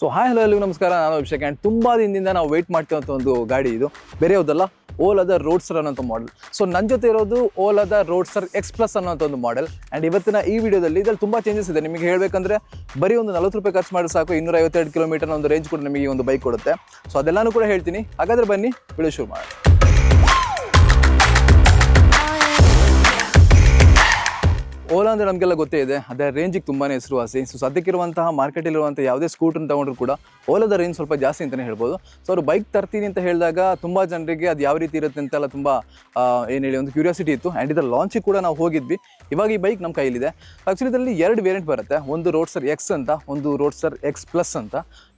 So hi hello ಎಲ್ಲರಿಗೂ ನಮಸ್ಕಾರ. ನಾನು ಅಭಿಷೇಕ್ ಆ್ಯಂಡ್ ತುಂಬ ದಿನದಿಂದ ನಾವು ವೆಯ್ಟ್ ಮಾಡ್ತಿರೋಂಥ ಒಂದು ಗಾಡಿ ಇದು. ಬೇರೆ ಯಾವುದಲ್ಲ ಓಲಾದ ರೋಡ್ಸರ್ ಅನ್ನೋಂಥ ಮಾಡೆಲ್ ಸೊ ನನ್ನ ಜೊತೆ ಇರೋದು ಓಲಾದ ರೋಡ್ಸರ್ ಎಕ್ಸ್ ಪ್ಲಸ್ ಅನ್ನೋಂಥ ಒಂದು ಮಾಡೆಲ್ ಆ್ಯಂಡ್ ಇವತ್ತಿನ ಈ ವಿಡಿಯೋದಲ್ಲಿ ಇದರಲ್ಲಿ ತುಂಬ ಚೇಂಜಸ್ ಇದೆ. ನಿಮಗೆ ಹೇಳಬೇಕಂದ್ರೆ, ಬರೀ ಒಂದು ನಲವತ್ತು ರೂಪಾಯಿ ಖರ್ಚು ಮಾಡಿ ಸಾಕು. ಇನ್ನೂರ ಐವತ್ತೆರಡು ಕಿಲೋಮೀಟರ್ ಒಂದು ರೇಂಜ್ ಕೂಡ ನಿಮಗೆ ಒಂದು ಬೈಕ್ ಕೊಡುತ್ತೆ. ಸೊ ಅದೆಲ್ಲನೂ ಕೂಡ ಹೇಳ್ತೀನಿ. ಹಾಗಾದರೆ ಬನ್ನಿ ವಿಡಿಯೋ ಶುರು ಮಾಡಿ ಓಲಾ ಅಂದರೆ ನಮಗೆಲ್ಲ ಗೊತ್ತೇ ಇದೆ. ಅದರ ರೇಂಜಿಗೆ ತುಂಬಾ ಹೆಸರುವಾಸಿ ಸೊ ಸದ್ಯಕ್ಕಿರುವಂತಹ ಮಾರ್ಕೆಟಲ್ಲಿರುವಂಥ ಯಾವುದೇ ಸ್ಕೂಟ್ರನ್ನ ತೊಗೊಂಡ್ರು ಕೂಡ ಓಲಾದ ರೇಂಜ್ ಸ್ವಲ್ಪ ಜಾಸ್ತಿ ಅಂತಲೇ ಹೇಳ್ಬೋದು. ಸೊ ಅವರು ಬೈಕ್ ತರ್ತೀನಿ ಅಂತ ಹೇಳಿದಾಗ ತುಂಬ ಜನರಿಗೆ ಅದು ಯಾವ ರೀತಿ ಇರುತ್ತೆ ಅಂತೆಲ್ಲ ತುಂಬ ಏನು ಹೇಳಿ ಒಂದು ಕ್ಯೂರಿಯಾಸಿಟಿ ಇತ್ತು. ಆ್ಯಂಡ್ ಇದರ ಲಾಂಚಿಗೆ ಕೂಡ ನಾವು ಹೋಗಿದ್ವಿ. ಇವಾಗ ಈ ಬೈಕ್ ನಮ್ಮ ಕೈಲಿದೆ ಆ್ಯಕ್ಚುಲಿ ಇದರಲ್ಲಿ ಎರಡು ವೇರಿಯಂಟ್ ಬರುತ್ತೆ. ಒಂದು ರೋಡ್ ಸರ್ ಎಕ್ಸ್ ಅಂತ, ಒಂದು ರೋಡ್ ಸರ್ ಎಕ್ಸ್ ಪ್ಲಸ್ ಅಂತ.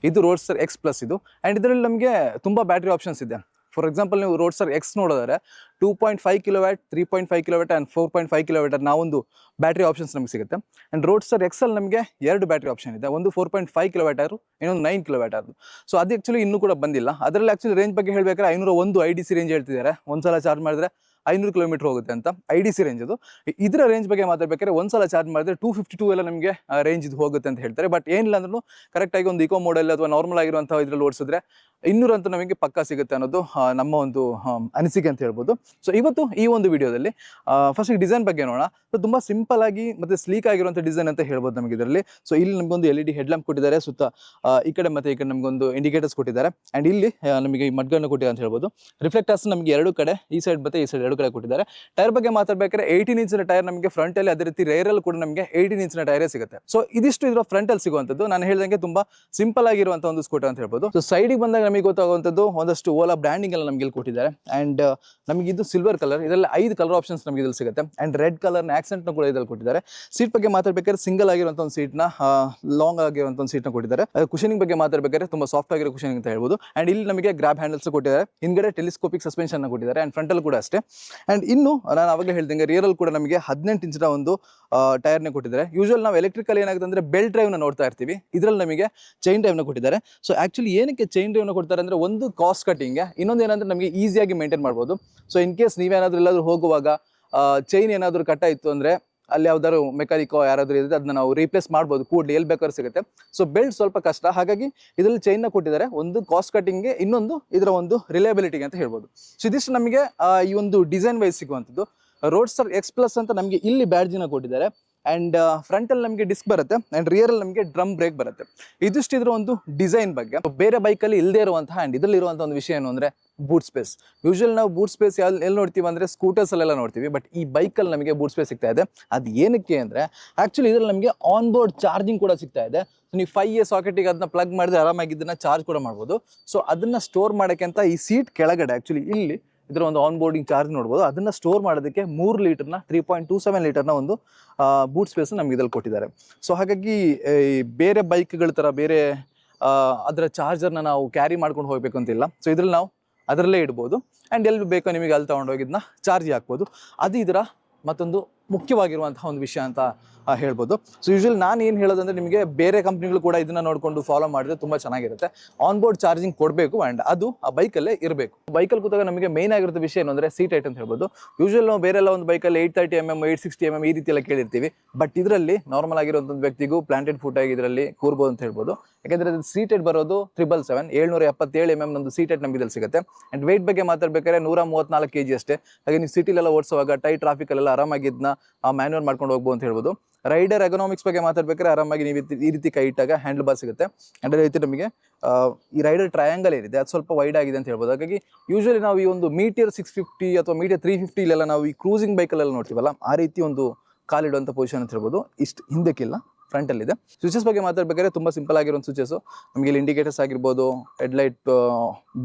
ಇದು ರೋಡ್ ಸರ್ ಎಕ್ಸ್ ಪ್ಲಸ್ ಇದು. ಆ್ಯಂಡ್ ಇದರಲ್ಲಿ ನಮಗೆ ತುಂಬ ಬ್ಯಾಟ್ರಿ ಆಪ್ಷನ್ಸ್ ಇದೆ. ಫಾರ್ ಎಕ್ಸಾಂಪಲ್ ನೀವು ರೋಡ್ ಸರ್ ಎಕ್ಸ್ ನೋಡಿದ್ರೆ two point five kilowatt three point five kilometre and four point five kilowatt hour ನಾವು ಒಂದು ಬ್ಯಾಟ್ರಿ ಆಪ್ಷನ್ಸ್ ನಮಗೆ ಸಿಗುತ್ತೆ. ಆ್ಯಂಡ್ ಎಕ್ಸ್ ಎಕ್ಸಲ್ಲಿ ನಮಗೆ ಎರಡು ಬ್ಯಾಟ್ರಿ ಆಪ್ಷನ್ ಇದೆ. ಒಂದು ಫೋರ್ ಪಾಯಿಂಟ್ ಫೈವ್ ಕಿಲೋಮೀಟರ್ ಇನ್ನೊಂದು ನೈನ್ ಕಿಲೋಮೀಟರ್ ಸೊ ಅದು ಆ್ಯಕ್ಚುಲಿ ಇನ್ನೂ ಕೂಡ ಬಂದಿಲ್ಲ. ಅದರಲ್ಲಿ ಆ್ಯಕ್ಚುಲಿ ರೇಂಜ್ ಬಗ್ಗೆ ಹೇಳಬೇಕಾದ್ರೆ ಐನೂರ ಒಂದು ಐ ಡಿ ಸಿ ರೇಂಜ್ ಹೇಳ್ತಿದ್ದಾರೆ. ಒಂದು ಸಲ ಚಾರ್ಜ್ ಮಾಡಿದ್ರೆ ಐನೂರು ಕಿಲೋಮೀಟರ್ ಹೋಗುತ್ತೆ ಅಂತ ಐ ಡಿ ಸಿ ರೇಂಜ್ ಅದು. ಇದರ ರೇಂಜ್ ಬಗ್ಗೆ ಮಾತಾಡ್ಬೇಕಾದ್ರೆ ಒಂದ್ಸಲ ಚಾರ್ಜ್ ಮಾಡಿದ್ರೆ ಟೂ ಫಿಫ್ಟಿ ಟೂ ಎಲ್ಲ ನಿಮಗೆ ರೇಂಜ್ ಇದು ಹೋಗುತ್ತೆ ಅಂತ ಹೇಳ್ತಾರೆ. ಬಟ್ ಏನಿಲ್ಲ ಅಂದ್ರೂ ಕರೆಕ್ಟಾಗಿ ಒಂದು ಇಕೋ ಮೋಡಲ್ ಅಥವಾ ನಾರ್ಮಲ್ ಆಗಿರುವಂತಹ ಇದ್ರಲ್ಲಿ ಓಡಿಸಿದ್ರೆ ಇನ್ನೂರು ಅಂತ ನಮಗೆ ಪಕ್ಕಾ ಸಿಗುತ್ತೆ ಅನ್ನೋದು ನಮ್ಮ ಒಂದು ಅನಿಸಿಕೆ ಅಂತ ಹೇಳ್ಬೋದು. ಸೊ ಇವತ್ತು ಈ ಒಂದು ವಿಡಿಯೋದಲ್ಲಿ ಫಸ್ಟ್ ಡಿಸೈನ್ ಬಗ್ಗೆ ನೋಡೋಣ. ಸೊ ತುಂಬ ಸಿಂಪಲ್ ಆಗಿ ಮತ್ತೆ ಸ್ಲೀಕ್ ಆಗಿರುವಂಥ ಡಿಸೈನ್ ಅಂತ ಹೇಳ್ಬೋದು ನಮಗೆ ಇದರಲ್ಲಿ. ಸೊ ಇಲ್ಲಿ ನಮಗೊಂದು ಎಲ್ ಇ ಡಿ ಹೆಡ್ಲ್ಯಾಂಪ್ ಕೊಟ್ಟಿದ್ದಾರೆ. ಸುತ್ತ ಈ ಕಡೆ ಮತ್ತೆ ಈ ಕಡೆ ಒಂದು ಇಂಡಿಕೇಟರ್ಸ್ ಕೊಟ್ಟಿದ್ದಾರೆ. ಆ್ಯಂಡ್ ಇಲ್ಲಿ ನಮಗೆ ಈ ಮಡ್ಗನ್ನು ಕೊಟ್ಟಿದ್ದಾರೆ ಅಂತ ಹೇಳ್ಬೋದು. ರಿಫ್ಲೆಕ್ಟರ್ಸ್ ನಮಗೆ ಎರಡು ಕಡೆ, ಈ ಸೈಡ್ ಮತ್ತೆ ಈ ಸೈಡ್ ಎರಡು ಕಡೆ ಕೊಟ್ಟಿದ್ದಾರೆ. ಟೈರ್ ಬಗ್ಗೆ ಮಾತಾಡ್ಬೇಕಾದ್ರೆ ಏಯ್ಟೀನ್ ಇಂಚಿನ ಟೈರ್ ನಮಗೆ ಫ್ರಂಟ್ ಅಲ್ಲಿ ಅದೇ ರೀತಿ ರೇರ್ ಅಲ್ಲಿ ಕೂಡ ನಮಗೆ ಏಯ್ಟೀನ್ ಇಂಚಿನ ಟೈರೇ ಸಿಗುತ್ತೆ. ಸೊ ಇದಿಷ್ಟು ಇದರ ಫ್ರಂಟ್ ಅಲ್ಲಿ ಸಿಗುವಂತದ್ದು ನಾನು ಹೇಳಿದಂಗೆ ತುಂಬಾ ಸಿಂಪಲ್ ಆಗಿರುವಂತ ಒಂದು ಸ್ಕೂಟರ್ ಅಂತ ಹೇಳ್ಬೋದು. ಸೊ ಸೈಡಿಗೆ ಬಂದಾಗ ನಮಗೆ ಗೊತ್ತಾಗುವಂಥದ್ದು ಒಂದಷ್ಟು ಓಲಾ ಬ್ರ್ಯಾಂಡಿಂಗ್ ಎಲ್ಲ ನಮಗೆ ಇಲ್ಲಿ ಕೊಟ್ಟಿದ್ದಾರೆ. ಅಂಡ್ ನಮಗೆ ಇದು ಸಿಲ್ವರ್ ಕಲರ್ ಇದರಲ್ಲಿ ಐದು ಕಲರ್ ಆಪ್ಷನ್ಸ್ ನಮಗೆ ಇದ್ರಲ್ಲಿ ಸಿಗುತ್ತೆ. ಅಂಡ್ ರೆಡ್ ಕಲರ್ ಆಕ್ಸೆಂಟ್ ಕೂಡ ಇದ್ರಲ್ಲಿ ಕೊಟ್ಟಿದ್ದಾರೆ. ಸೀಟ್ ಬಗ್ಗೆ ಮಾತಾಡ್ಬೇಕಾದ್ರೆ ಸಿಂಗಲ್ ಆಗಿರುವಂತ ಒಂದು ನ ಲಾಂಗ್ ಆಗಿರುವಂತ ಒಂದು ನ ಕೊಟ್ಟಿದ್ದಾರೆ. ಕುಶನಿಂಗ್ ಬಗ್ಗೆ ಮಾತಾಡ್ಬೇಕಾದ್ರೆ ತುಂಬಾ ಸಾಫ್ಟ್ ಆಗಿರೋ ಕುಶನಿಂಗ್ ಅಂತ ಹೇಳ್ಬೋದು. ಅಂಡ್ ಇಲ್ಲಿ ನಮಗೆ ಗ್ರಾಬ್ ಹ್ಯಾಂಡಲ್ಸ್ ಕೊಟ್ಟಿದ್ದಾರೆ. ಹಿಂದ್ಗಡೆ ಟೆಲಿಸ್ಕೋಪಿಕ್ ಸಸ್ಪೆನ್ಷನ್ ಕೊಟ್ಟಿದ್ದಾರೆ. ಅಂಡ್ ಫ್ರಂಟಲ್ ಕೂಡ ಅಷ್ಟೇ. ಅಂಡ್ ಇನ್ನು ನಾನು ಅವಾಗಲೇ ಹೇಳ್ದಂಗೆ ರಿಯರಲ್ಲಿ ಕೂಡ ನಮಗೆ ಹದಿನೆಂಟು ಇಂಚಿನ ಒಂದು ಟೈರ್ನ ಕೊಟ್ಟಿದ್ದಾರೆ. ಯೂಶುವಲ್ ನಾವು ಎಲೆಕ್ಟ್ರಿಕಲ್ ಏನಾಗುತ್ತೆ ಅಂದ್ರೆ ಬೆಲ್ ಡ್ರೈವ್ನ ನೋಡ್ತಾ ಇರ್ತೀವಿ. ಇದರಲ್ಲಿ ನಮಗೆ ಚೈನ್ ಡ್ರೈವ್ನ ಕೊಟ್ಟಿದ್ದಾರೆ. ಸೊ ಆಕ್ಚುಲಿ ಏನಕ್ಕೆ ಚೈನ್ ಡ್ರೈವ್ನ ಕೊಡ್ತಾರೆ ಅಂದ್ರೆ ಒಂದು ಕಾಸ್ಟ್ ಕಟ್ಟಿಂಗ್ ಇನ್ನೊಂದು ಏನಂದ್ರೆ ನಮಗೆ ಈಸಿಯಾಗಿ ಮೇಂಟೈನ್ ಮಾಡ್ಬೋದು. ಸೊ ಇನ್ ಕೇಸ್ ನೀವೇನಾದ್ರೂ ಎಲ್ಲಾದ್ರೂ ಹೋಗುವಾಗ ಚೈನ್ ಏನಾದರೂ ಕಟ್ಟಾಯಿತು ಅಂದ್ರೆ ಅಲ್ಲಿ ಯಾವ್ದಾದ್ರು ಮೆಕ್ಯಾನಿಕೋ ಯಾರಾದ್ರೂ ಇದ್ರೆ ಅದನ್ನ ನಾವು ರೀಪ್ಲೇಸ್ ಮಾಡ್ಬೋದು. ಕೂಡಲಿ ಎಲ್ಲಿ ಬೇಕಾದ್ರೂ ಸಿಗುತ್ತೆ. ಸೊ ಬೆಲ್ಟ್ ಸ್ವಲ್ಪ ಕಷ್ಟ. ಹಾಗಾಗಿ ಇದರಲ್ಲಿ ಚೈನ್ನ ಕೊಟ್ಟಿದ್ದಾರೆ. ಒಂದು ಕಾಸ್ಟ್ ಕಟ್ಟಿಂಗ್ಗೆ ಇನ್ನೊಂದು ಇದರ ಒಂದು ರಿಲಯಬಿಲಿಟಿಗೆ ಅಂತ ಹೇಳ್ಬೋದು. ಸೊ ಇದಿಷ್ಟು ನಮಗೆ ಈ ಒಂದು ಡಿಸೈನ್ ವೈಸ್ ಸಿಗುವಂಥದ್ದು. ರೋಡ್ಸ್ಟರ್ ಎಕ್ಸ್ ಪ್ಲಸ್ ಅಂತ ನಮಗೆ ಇಲ್ಲಿ ಬ್ಯಾಡ್ಜಿನ ಕೊಟ್ಟಿದ್ದಾರೆ. ಅಂಡ್ ಫ್ರಂಟ್ ಅಲ್ಲಿ ನಮಗೆ ಡಿಸ್ಕ್ ಬರುತ್ತೆ. ಅಂಡ್ ರಿಯರ್ ಅಲ್ಲಿ ನಮಗೆ ಡ್ರಮ್ ಬ್ರೇಕ್ ಬರುತ್ತೆ. ಇದಿಷ್ಟು ಇದ್ರ ಒಂದು ಡಿಸೈನ್ ಬಗ್ಗೆ. ಬೇರೆ ಬೈಕ್ ಅಲ್ಲಿ ಇಲ್ಲದೆ ಇರುವಂತಹ ಅಂಡ್ ಇದರಲ್ಲಿ ಇರುವಂತಹ ಒಂದು ವಿಷಯ ಏನು ಅಂದ್ರೆ ಬೂಟ್ ಸ್ಪೇಸ್ ಯೂಶಲ್ ನಾವು ಬೂಟ್ ಸ್ಪೇಸ್ ಎಲ್ಲಿ ಎಲ್ಲಿ ನೋಡ್ತೀವಿ ಅಂದ್ರೆ ಸ್ಕೂಟರ್ಸ್ ಅಲ್ಲೆಲ್ಲ ನೋಡ್ತೀವಿ ಬಟ್ ಈ ಬೈಕಲ್ಲಿ ನಮಗೆ ಬೂಟ್ ಸ್ಪೇಸ್ ಸಿಗ್ತಾ ಇದೆ. ಅದು ಏನಕ್ಕೆ ಅಂದ್ರೆ ಆಕ್ಚುಲಿ ಇದರಲ್ಲಿ ನಮಗೆ ಆನ್ ಬೋರ್ಡ್ ಚಾರ್ಜಿಂಗ್ ಕೂಡ ಸಿಗ್ತಾ ಇದೆ. ಸೊ ನೀವು ಫೈವ್ ಎ ಸಾಕೆಟಿಗೆ ಅದನ್ನ ಪ್ಲಗ್ ಮಾಡಿದ್ರೆ ಆರಾಮಾಗಿ ಇದನ್ನ ಚಾರ್ಜ್ ಕೂಡ ಮಾಡ್ಬೋದು. ಸೊ ಅದನ್ನ ಸ್ಟೋರ್ ಮಾಡೋಕ್ಕೆ ಅಂತ ಈ ಸೀಟ್ ಕೆಳಗಡೆ ಆಕ್ಚುಲಿ ಇಲ್ಲಿ ಇದರ ಒಂದು ಆನ್ ಬೋರ್ಡಿಂಗ್ ಚಾರ್ಜ್ ನೋಡ್ಬೋದು. ಅದನ್ನ ಸ್ಟೋರ್ ಮಾಡೋದಕ್ಕೆ ಮೂರು ಲೀಟರ್ನ ತ್ರೀ ಪಾಯಿಂಟ್ ಟೂ ಸೆವೆನ್ ಲೀಟರ್ನ ಒಂದು ಬೂಟ್ ಸ್ಪೇಸ್ ನಮ್ಗೆ ಇದ್ರಲ್ಲಿ ಕೊಟ್ಟಿದ್ದಾರೆ. ಸೊ ಹಾಗಾಗಿ ಬೇರೆ ಬೈಕ್ಗಳ ಥರ ಬೇರೆ ಅದರ ಚಾರ್ಜರ್ನ ನಾವು ಕ್ಯಾರಿ ಮಾಡ್ಕೊಂಡು ಹೋಗ್ಬೇಕು ಅಂತಿಲ್ಲ. ಸೊ ಇದ್ರಲ್ಲಿ ನಾವು ಅದರಲ್ಲೇ ಇಡ್ಬೋದು. ಆ್ಯಂಡ್ ಎಲ್ಲಿ ಬೇಕೋ ನಿಮಗೆ ಅಲ್ಲಿ ತೊಗೊಂಡೋಗಿದ್ದನ್ನ ಚಾರ್ಜ್ ಹಾಕ್ಬೋದು. ಅದು ಇದರ ಮತ್ತೊಂದು ಮುಖ್ಯವಾಗಿರುವಂತಹ ಒಂದು ವಿಷಯ ಅಂತ ಹೇಳ್ಬೋದು. ಸೊ ಯೂಶಲಿ ನಾನು ಏನು ಹೇಳೋದಂದ್ರೆ ನಿಮಗೆ ಬೇರೆ ಕಂಪ್ನಿಗಳು ಕೂಡ ಇದನ್ನ ನೋಡಿಕೊಂಡು ಫಾಲೋ ಮಾಡಿದ್ರೆ ತುಂಬ ಚೆನ್ನಾಗಿರುತ್ತೆ. ಆನ್ ಬೋರ್ಡ್ ಚಾರ್ಜಿಂಗ್ ಕೊಡಬೇಕು ಆ್ಯಂಡ್ ಅದು ಆ ಬೈಕಲ್ಲೇ ಇರಬೇಕು. ಬೈಕಲ್ಲಿ ಕೂತಾಗ ನಮಗೆ ಮೇನ್ ಆಗಿರೋ ವಿಷಯ ಏನು ಅಂದರೆ ಸೀಟ್ ಐಟ್ ಅಂತ ಹೇಳ್ಬೋದು. ಯೂಶುವಲ್ ನಾವು ಬೇರೆಲ್ಲ ಒಂದು ಬೈಕಲ್ಲಿ eight thirty M M eight sixty M M ಈ ರೀತಿ ಎಲ್ಲ ಕೇಳಿರ್ತೀವಿ. ಬಟ್ ಇದರಲ್ಲಿ ನಾರ್ಮಲ್ ಆಗಿರುವಂಥ ವ್ಯಕ್ತಿಗೂ ಪ್ಲಾಂಟೆಡ್ ಫುಟ್ ಆಗಿ ಇದರಲ್ಲಿ ಕೂರ್ಬೋದು ಅಂತ ಹೇಳ್ಬೋದು. ಯಾಕಂದ್ರೆ ಸೀಟೆಡ್ ಬರೋದು ತ್ರಿಬಲ್ ಸೆವೆನ್ ಏಳ್ನೂರ ಎಪ್ಪತ್ತೇಳು ಎಂ ಎಂ ಒಂದು ಸೀಟೆಡ್ ನಮಗೆ ಇಲ್ಲಿ ಸಿಗುತ್ತೆ. ಅಂಡ್ ವೆಯ್ಟ್ ಬಗ್ಗೆ ಮಾತಾಡ್ಬೇಕಾದ್ರೆ ನೂರ ಮೂವತ್ನಾಲ್ಕು ಕೆ ಜಿ ಅಷ್ಟೇ. ಹಾಗೆ ನೀವು ಸಿಟಿಲೆಲ್ಲ ಓಡಿಸುವಾಗ ಟೈ ಟ್ರಾಫಿಕಲ್ಲೆಲ್ಲ ಆರಾಮಾಗಿ ಇದನ್ನ ಮ್ಯಾನ್ಯೂರ್ ಮಾಡ್ಕೊಂಡು ಹೋಗ್ಬೋದು ಅಂತ ಹೇಳ್ಬೋದು. ರೈಡರ್ ಎಕನಾಮಿಕ್ಸ್ ಬಗ್ಗೆ ಮಾತಾಡ್ಬೇಕಾದ್ರೆ ಆರಾಮಾಗಿ ನೀವು ಈ- ರೀತಿ ಕೈ ಇಟ್ಟಾಗ ಹ್ಯಾಂಡಲ್ ಬಾರ್ ಸಿಗುತ್ತೆ. ಅದೇ ರೀತಿ ನಮಗೆ ಈ ರೈಡರ್ ಟ್ರಯಾಂಗಲ್ ಏನಿದೆ, ಅದು ಸ್ವಲ್ಪ ವೈಡ್ ಆಗಿದೆ ಅಂತ ಹೇಳ್ಬೋದು. ಹಾಗಾಗಿ ಯೂಶಲಿ ನಾವು ಈ ಒಂದು ಮೀಟಿಯರ್ ಸಿಕ್ಸ್ ಫಿಫ್ಟಿ ಅಥವಾ ಮೀಟಿಯರ್ ತ್ರೀ ಫಿಫ್ಟಿ ಇಲ್ಲೆಲ್ಲ ನಾವು ಈ ಕ್ರೂಸಿಂಗ್ ಬೈಕಲ್ಲೆಲ್ಲ ನೋಡ್ತೀವಲ್ಲ, ಆ ರೀತಿ ಒಂದು ಕಾಲಿಡುವಂಥ ಪೊಸಿಷನ್ ಅಂತ ಹೇಳ್ಬೋದು. ಇಷ್ಟು ಹಿಂದಕ್ಕಿಲ್ಲ ಫ್ರಂಟಲ್ಲಿದೆ ಸ್ವಿಚಸ್ ಬಗ್ಗೆ ಮಾತಾಡ್ಬೇಕಾದ್ರೆ ತುಂಬ ಸಿಂಪಲ್ ಆಗಿರೋ ಸ್ವಿಚಸ್ ನಮಗೆ ಇಲ್ಲಿ ಇಂಡಿಕೇಟರ್ಸ್ ಆಗಿರ್ಬೋದು ಹೆಡ್ಲೈಟ್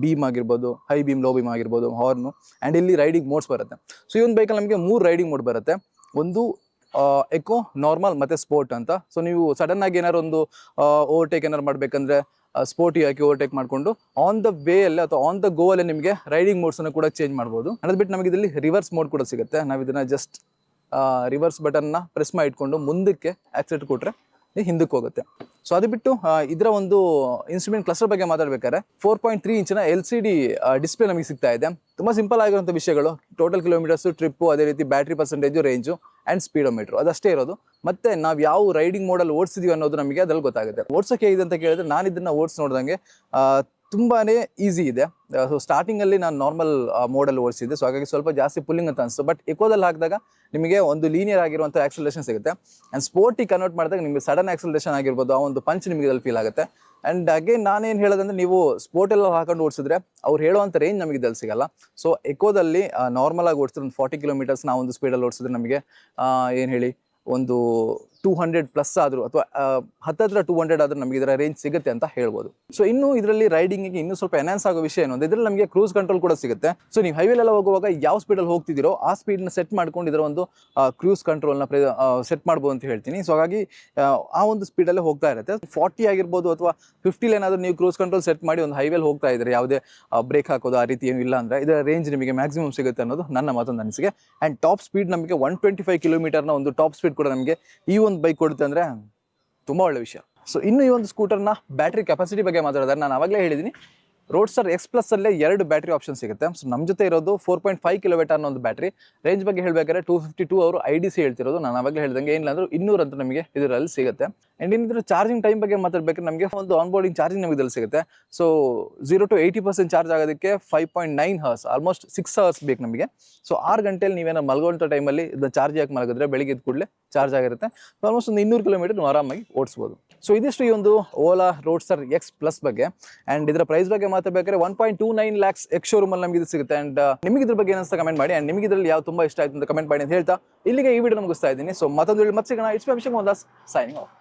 ಬೀಮ್ ಆಗಿರ್ಬೋದು ಹೈ ಬೀಮ್ ಲೋ ಬೀಮ್ ಆಗಿರ್ಬೋದು ಹಾರ್ನು ಆ್ಯಂಡ್ ಇಲ್ಲಿ ರೈಡಿಂಗ್ ಮೋಡ್ಸ್ ಬರುತ್ತೆ. ಸೊ ಈ ಒಂದು ಬೈಕಲ್ಲಿ ನಮಗೆ ಮೂರು ರೈಡಿಂಗ್ ಮೋಡ್ ಬರುತ್ತೆ. ಒಂದು ಎಕೋ ನಾರ್ಮಲ್ ಮತ್ತು ಸ್ಪೋರ್ಟ್ ಅಂತ. ಸೊ ನೀವು ಸಡನ್ ಆಗಿ ಏನಾರು ಒಂದು ಓವರ್ಟೇಕ್ ಏನಾರು ಮಾಡಬೇಕಂದ್ರೆ ಸ್ಪೋರ್ಟಿ ಹಾಕಿ ಓವರ್ಟೇಕ್ ಮಾಡಿಕೊಂಡು ಆನ್ ದ ವೇ ಅಲ್ಲಿ ಅಥವಾ ಆನ್ ದ ಗೋ ಅಲ್ಲಿ ನಿಮಗೆ ರೈಡಿಂಗ್ ಮೋಡ್ಸನ್ನು ಕೂಡ ಚೇಂಜ್ ಮಾಡ್ಬೋದು. ಅದು ಬಿಟ್ಟು ನಮಗೆ ಇದರಲ್ಲಿ ರಿವರ್ಸ್ ಮೋಡ್ ಕೂಡ ಸಿಗುತ್ತೆ. ನಾವು ಇದನ್ನು ಜಸ್ಟ್ ರಿವರ್ಸ್ ಬಟನ್ನ ಪ್ರೆಸ್ ಮಾಡಿ ಇಟ್ಕೊಂಡು ಮುಂದಕ್ಕೆ ಆಕ್ಸೆಟ್ ಕೊಟ್ರೆ ಹಿಂದಕ್ಕೆ ಹೋಗುತ್ತೆ. ಸೊ ಅದು ಬಿಟ್ಟು ಇದರ ಒಂದು ಇನ್ಸ್ಟ್ರೂಮೆಂಟ್ ಕ್ಲಸ್ಟರ್ ಬಗ್ಗೆ ಮಾತಾಡ್ಬೇಕಾದ್ರೆ ಫೋರ್ ಪಾಯಿಂಟ್ ತ್ರೀ ಇಂಚಿನ ಎಲ್ ಸಿ ಡಿ ಡಿಸ್ಪ್ಲೇ ನಮಗೆ ಸಿಗ್ತಾ ಇದೆ. ತುಂಬ ಸಿಂಪಲ್ ಆಗಿರುವಂಥ ವಿಷಯಗಳು. ಟೋಟಲ್ ಕಿಲೋಮೀಟರ್ಸು ಟ್ರಿಪ್ಪು ಅದೇ ರೀತಿ battery percentage range and speedometer ಅದಷ್ಟೇ ಇರೋದು. ಮತ್ತೆ ನಾವು ಯಾವ ರೈಡಿಂಗ್ ಮೋಡಲ್ಲಿ ಓಡಿಸಿದೀವಿ ಅನ್ನೋದು ನಮಗೆ ಅದರಲ್ಲಿ ಗೊತ್ತಾಗುತ್ತೆ. ಓಡಿಸೋಕೆ ಇದೆ ಅಂತ ಕೇಳಿದ್ರೆ ನಾನು ಇದನ್ನು ಓಡಿಸಿ ನೋಡ್ದಂಗೆ ಆ, ತುಂಬಾನೇ ಈಸಿ ಇದೆ. ಸೊ ಸ್ಟಾರ್ಟಿಂಗಲ್ಲಿ ನಾನು ನಾರ್ಮಲ್ ಮೋಡಲ್ಲಿ ಓಡಿಸಿದ್ದೆ. ಸೊ ಹಾಗಾಗಿ ಸ್ವಲ್ಪ ಜಾಸ್ತಿ ಪುಲ್ಲಿಂಗ್ ಅಂತ ಅನಿಸ್ತು. ಬಟ್ ಎಕೋದಲ್ಲಿ ಹಾಕಿದಾಗ ನಿಮಗೆ ಒಂದು ಲೀನಿಯರ್ ಆಗಿರುವಂಥ ಆಕ್ಸಲೇಷನ್ ಸಿಗುತ್ತೆ. ಆ್ಯಂಡ್ ಸ್ಪೋರ್ಟಿಗೆ ಕನ್ವರ್ಟ್ ಮಾಡಿದಾಗ ನಿಮಗೆ ಸಡನ್ ಆಕ್ಸಲೇಷನ್ ಆಗಿರ್ಬೋದು. ಆ ಒಂದು ಪಂಚ್ ನಿಮಗೆ ಇದರಲ್ಲಿ ಫೀಲ್ ಆಗುತ್ತೆ. ಆ್ಯಂಡ್ ಅಗೇನ್ ನಾನೇನು ಹೇಳೋದಂದ್ರೆ ನೀವು ಸ್ಪೋರ್ಟ್ ಎಲ್ಲ ಹಾಕೊಂಡು ಓಡಿಸಿದ್ರೆ ಅವ್ರು ಹೇಳುವಂಥ ರೇಂಜ್ ನಮಗೆ ಇದ್ರಲ್ಲಿ ಸಿಗಲ್ಲ. ಸೊ ಎಕೋದಲ್ಲಿ ನಾರ್ಮಲಾಗಿ ಓಡಿಸಿದ್ರೆ ಒಂದು ಫಾರ್ಟಿ ಕಿಲೋಮೀಟರ್ಸ್ ನಾವು ಒಂದು ಸ್ಪೀಡಲ್ಲಿ ಓಡಿಸಿದ್ರೆ ನಮಗೆ ಏನು ಹೇಳಿ ಒಂದು ಟೂ ಹಂಡ್ರೆಡ್ ಪ್ಲಸ್ ಆದರೂ ಅಥವಾ ಹತ್ತತ್ರ ಟೂ ಹಂಡ್ರೆಡ್ ಆದರೂ ನಮಗೆ ಇದರ ರೇಂಜ್ ಸಿಗುತ್ತೆ ಅಂತ ಹೇಳ್ಬೋದು. ಸೊ ಇನ್ನು ಇದರಲ್ಲಿ ರೈಡಿಂಗಿಗೆ ಇನ್ನೂ ಸ್ವಲ್ಪ ಎನ್ಹಾನ್ಸ್ ಆಗೋ ವಿಷಯ ಏನು ಅಂದರೆ ಇದರಲ್ಲಿ ನಮಗೆ ಕ್ರೂಸ್ ಕಂಟ್ರೋಲ್ ಕೂಡ ಸಿಗುತ್ತೆ. ಸೊ ನೀವು ಹೈವೇಲೆಲ್ಲ ಹೋಗುವಾಗ ಯಾವ ಸ್ಪೀಡಲ್ಲಿ ಹೋಗ್ತಿದ್ದೀರೋ ಆ ಸ್ಪೀಡ್ನ ಸೆಟ್ ಮಾಡ್ಕೊಂಡು ಇದರ ಒಂದು ಕ್ರೂಸ್ ಕಂಟ್ರೋಲ್ನ ಸೆಟ್ ಮಾಡ್ಬೋದು ಅಂತ ಹೇಳ್ತೀನಿ. ಸೊ ಹಾಗಾಗಿ ಆ, ಒಂದು ಸ್ಪೀಡಲ್ಲೇ ಹೋಗ್ತಾ ಇರುತ್ತೆ. ಫಾರ್ಟಿ ಆಗಿರ್ಬೋದು ಅಥವಾ ಫಿಫ್ಟಿಲಿ ಏನಾದರೂ ನೀವು ಕ್ರೂಸ್ ಕಂಟ್ರೋಲ್ ಸೆಟ್ ಮಾಡಿ ಒಂದು ಹೈವೇಲಿ ಹೋಗ್ತಾ ಇದ್ದಾರೆ ಯಾವುದೇ ಬ್ರೇಕ್ ಹಾಕೋದು ಆ ರೀತಿ ಏನು ಇಲ್ಲ ಅಂದರೆ ಇದರ ರೇಂಜ್ ನಿಮಗೆ ಮ್ಯಾಕ್ಸಿಮಮ್ ಸಿಗುತ್ತೆ ಅನ್ನೋದು ನನ್ನ ಮತ್ತೊಂದು ಅನಿಸಿಕೆ. ಆ್ಯಂಡ್ ಟಾಪ್ ಸ್ಪೀಡ್ ನಮಗೆ ಒನ್ ಟ್ವೆಂಟಿ ಫೈವ್ ಕಿಲೋಮೀಟರ್ನ ಒಂದು ಟಾಪ್ ಸ್ಪೀಡ್ ಕೂಡ ನಮಗೆ ಈ ಬೈಕ್ ಕೊಡುತ್ತೆ ಅಂದರೆ ತುಂಬ ಒಳ್ಳೆ ವಿಷಯ. ಸೊ ಇನ್ನು ಈ ಒಂದು ಸ್ಕೂಟರ್ನ ಬ್ಯಾಟ್ರಿ ಕೆಪಾಸಿಟಿ ಬಗ್ಗೆ ಮಾತಾಡಿದ್ರೆ ನಾನು ಆವಾಗಲೇ ಹೇಳಿದ್ದೀನಿ ರೋಡ್ ಸ್ಟಾರ್ ಎಕ್ಸ್ ಪ್ಲಸ್ ಅಲ್ಲೇ ಎರಡು ಬ್ಯಾಟ್ರಿ ಆಪ್ಷನ್ ಸಿಗುತ್ತೆ. ಸೊ ನಮ್ಮ ಜೊತೆ ಇರೋದು ಫೋರ್ ಪಾಯಿಂಟ್ ಫೈವ್ ಕಿಲೋಮೀಟರ್ ಅನ್ನೋ ಒಂದು ಬ್ಯಾಟ್ರಿ ರೇಂಜ್ ಬಗ್ಗೆ ಹೇಳಬೇಕಾದ್ರೆ ಟೂ ಫಿಫ್ಟಿ ಟೂ ಅವರು ಐ ಡಿ ಸಿ ಹೇಳ್ತಿರೋದು. ನಾನು ಆವಾಗಲೇ ಹೇಳ್ದಂಗೆ ಏನಿಲ್ಲ ಇನ್ನೂರು ಅಂತ ನಮಗೆ ಇದರಲ್ಲಿ ಸಿಗುತ್ತೆ. ಆ್ಯಂಡ್ ಇನ್ನಿದ್ರೆ ಚಾರ್ಜಿಂಗ್ ಟೈಮ್ ಬಗ್ಗೆ ಮಾತಾಡ್ಬೇಕಾದ್ರೆ ನಮಗೆ ಒಂದು ಆನ್ ಬೋರ್ಡಿಂಗ್ ಚಾರ್ಜಿಂಗ್ ನಮಗೆ ಇದರಲ್ಲಿ ಸಿಗುತ್ತೆ. So zero to eighty percent charge ಆಗೋದಕ್ಕೆ five point nine hours almost six hours ಬೇಕು ನಮಗೆ. ಸೊ ಆರು ಗಂಟೆಯಲ್ಲಿ ನೀವೇನೋ ಮಲಗುವಂಥ ಟೈಮಲ್ಲಿ ಇದನ್ನ ಚಾರ್ಜ್ ಹಾಕಿ ಮಲಗಿದ್ರೆ ಬೆಳಿಗ್ಗೆ ಕೂಡಲೇ ಚಾರ್ಜ್ ಆಗಿರುತ್ತೆ. ಆಲ್ಮೋಸ್ಟ್ ಒಂದು ಇನ್ನೂರು ಕಿಲೋಮೀಟರ್ ನೀವು ಆರಾಮಾಗಿ ಓಡಿಸ್ಬೋದು. ಸೊ ಇದಿಷ್ಟು ಈ ಒಂದು ಓಲಾ ರೋಡ್ಸ್ಟರ್ ಎಕ್ಸ್ ಪ್ಲಸ್ ಬಗ್ಗೆ. ಆ್ಯಂಡ್ ಇದರ ಪ್ರೈಸ್ ಬಗ್ಗೆ ಮಾತಾಡ್ಬೇಕಾದ್ರೆ one point two nine lakhs ex ಶೋರೂಮಲ್ಲಿ ನಮಗೆ ಇದು ಸಿಗುತ್ತೆ. ಅಂಡ್ ನಿಮಗೆ ಇದ್ರ ಬಗ್ಗೆ ಏನಿಸ್ತಾ ಕಮೆಂಟ್ ಮಾಡಿ. ಅಂಡ್ ನಿಮಗೆ ಇದರಲ್ಲಿ ಯಾವ ತುಂಬಾ ಇಷ್ಟ ಆಯ್ತು ಅಂತ ಕಮೆಂಟ್ ಮಾಡಿ ಅಂತ ಹೇಳ್ತಾ ಇಲ್ಲಿಗೆ ಈ ವಿಡಿಯೋ ಮುಗಿಸ್ತಾ ಇದ್ದೀನಿ. ಸೊ ಮತ್ತೊಂದು ಮತ್ತೆ ಸಿಗೋಣ. It's Abhishek signing off